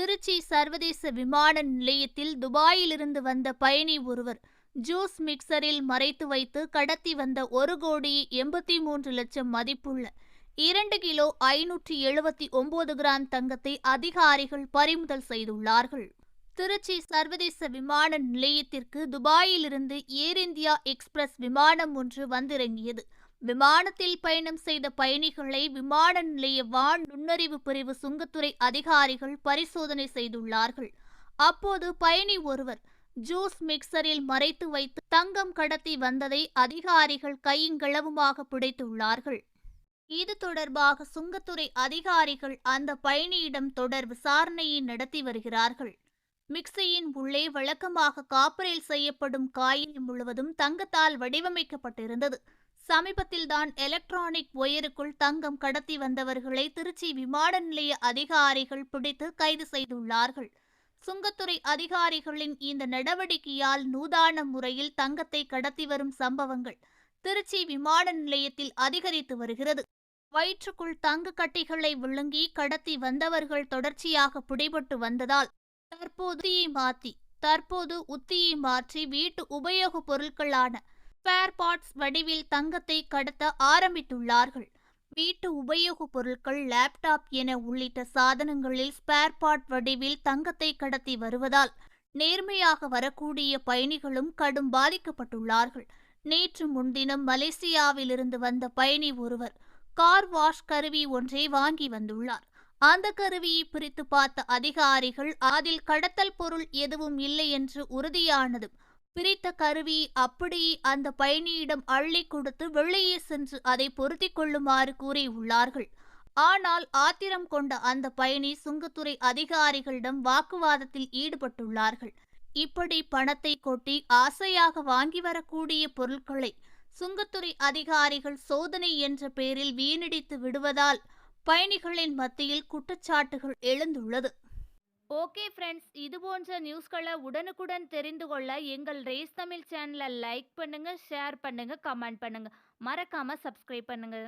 திருச்சி சர்வதேச விமான நிலையத்தில் துபாயிலிருந்து வந்த பயணி ஒருவர் ஜூஸ் மிக்சரில் மறைத்து வைத்து கடத்தி வந்த ஒரு கோடி எண்பத்தி மூன்று லட்சம் மதிப்புள்ள இரண்டு கிலோ ஐநூற்றி எழுபத்தி ஒன்பது கிராம் தங்கத்தை அதிகாரிகள் பறிமுதல் செய்துள்ளார்கள். திருச்சி சர்வதேச விமான நிலையத்திற்கு துபாயிலிருந்து ஏர் இந்தியா எக்ஸ்பிரஸ் விமானம் ஒன்று வந்திறங்கியது. விமானத்தில் பயணம் செய்த பயணிகளை விமான நிலைய வான் நுண்ணறிவு பிரிவு சுங்கத்துறை அதிகாரிகள் பரிசோதனை செய்துள்ளார்கள். அப்போது பயணி ஒருவர் ஜூஸ் மிக்சரில் மறைத்து வைத்து தங்கம் கடத்தி வந்ததை அதிகாரிகள் கையிங்களவுமாக பிடித்துள்ளார்கள். இது தொடர்பாக சுங்கத்துறை அதிகாரிகள் அந்த பயணியிடம் தொடர் விசாரணையை நடத்தி வருகிறார்கள். மிக்சியின் உள்ளே வழக்கமாக காப்பரில் செய்யப்படும் காயில் முழுவதும் தங்கத்தால் வடிவமைக்கப்பட்டிருந்தது. சமீபத்தில்தான் எலக்ட்ரானிக் ஒயருக்குள் தங்கம் கடத்தி வந்தவர்களை திருச்சி விமான நிலைய அதிகாரிகள் பிடித்து கைது செய்துள்ளார்கள். சுங்கத்துறை அதிகாரிகளின் இந்த நடவடிக்கையால் நூதான முறையில் தங்கத்தை கடத்தி வரும் சம்பவங்கள் திருச்சி விமான நிலையத்தில் அதிகரித்து வருகிறது. வயிற்றுக்குள் தங்க கட்டிகளை விழுங்கி கடத்தி வந்தவர்கள் தொடர்ச்சியாக பிடிபட்டு வந்ததால் தற்போது மாற்றி தற்போது உத்தியை மாற்றி வீட்டு உபயோகப் பொருட்களான ஸ்பேர் பார்ட்ஸ் வடிவில் தங்கத்தை கடத்த ஆரம்பித்துள்ளார்கள். வீட்டு உபயோகப் பொருட்கள் லேப்டாப் என உள்ளிட்ட சாதனங்களில் ஸ்பேர் பார்ட் வடிவில் தங்கத்தை கடத்தி வருவதால் நேர்மையாக வரக்கூடிய பயணிகளும் கடும் பாதிக்கப்பட்டுள்ளார்கள். நேற்று முன்தினம் மலேசியாவிலிருந்து வந்த பயணி ஒருவர் கார் வாஷ் கருவி ஒன்றை வாங்கி வந்துள்ளார். அந்த கருவியை பிரித்து பார்த்த அதிகாரிகள் அதில் கடத்தல் பொருள் எதுவும் இல்லை என்று உறுதியானது பிரித்த கருவியை அப்படியே அந்த பயணியிடம் அள்ளி கொடுத்து வெளியே சென்று அதை பொருத்திக் கொள்ளுமாறு கூறியுள்ளார்கள். ஆனால் ஆத்திரம் கொண்ட அந்த பயணி சுங்கத்துறை அதிகாரிகளிடம் வாக்குவாதத்தில் ஈடுபட்டுள்ளார்கள். இப்படி பணத்தை கொட்டி ஆசையாக வாங்கி வரக்கூடிய பொருட்களை சுங்கத்துறை அதிகாரிகள் சோதனை என்ற பெயரில் வீணடித்து விடுவதால் பயணிகளின் மத்தியில் குற்றச்சாட்டுகள் எழுந்துள்ளது. ஓகே ஃப்ரெண்ட்ஸ் இது போன்ற நியூஸ்களை உடனுக்குடன் தெரிந்து கொள்ள எங்கள் ரேஸ் தமிழ் சேனலை லைக் பண்ணுங்க ஷேர் பண்ணுங்க கமெண்ட் பண்ணுங்க. மறக்காம சப்ஸ்கிரைப் பண்ணுங்க.